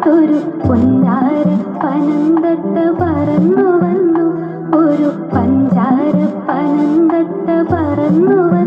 പാടത്തൊരു പൊന്നാര പനന്തത്ത് പറന്നു വന്നു. ഒരു പഞ്ചാര പനന്തത്ത് പറന്നു വന്നു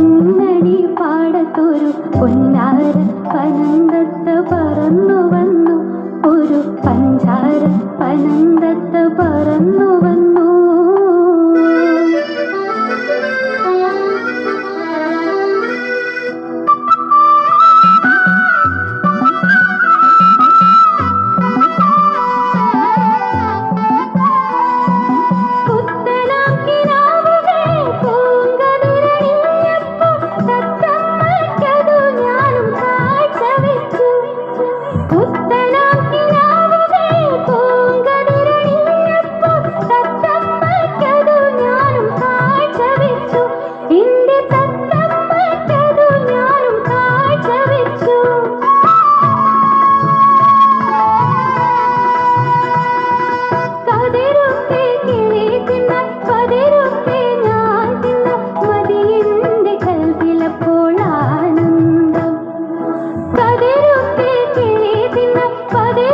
പൊന്നടി പാടത്തൊരു പൊന്നാര പനന്തത്ത് പറന്നു വന്നു ഒരു പഞ്ചാര പനന്തത്ത് പറന്നു. कदे